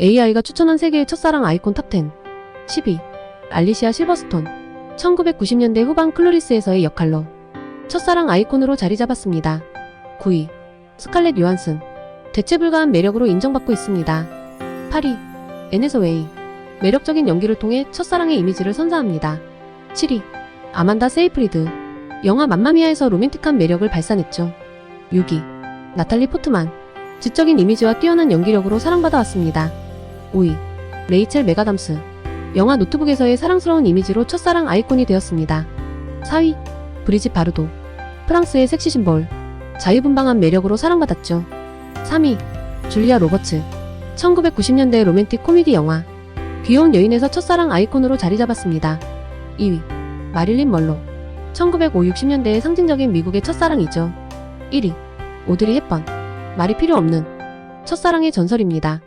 AI가 추천한 세계의 첫사랑 아이콘 탑10 10위 알리시아 실버스톤. 1990년대 후반 클로리스에서의 역할로 첫사랑 아이콘으로 자리 잡았습니다. 9위. 스칼렛 요한슨. 대체 불가한 매력으로 인정받고 있습니다. 8위. 애네서 웨이. 매력적인 연기를 통해 첫사랑의 이미지를 선사합니다. 7위. 아만다 세이프리드. 영화 맘마미아에서 로맨틱한 매력을 발산했죠. 6위. 나탈리 포트만. 지적인 이미지와 뛰어난 연기력으로 사랑받아 왔습니다. 5위 레이첼 메가담스 영화 노트북에서의 사랑스러운 이미지로 첫사랑 아이콘이 되었습니다. 4위 브리짓 바르도 프랑스의 섹시 심볼 자유분방한 매력으로 사랑받았죠. 3위 줄리아 로버츠 1990년대 로맨틱 코미디 영화 귀여운 여인에서 첫사랑 아이콘으로 자리 잡았습니다. 2위 마릴린 멀로 1950, 60년대의 상징적인 미국의 첫사랑이죠. 1위 오드리 헵번 말이 필요 없는 첫사랑의 전설입니다.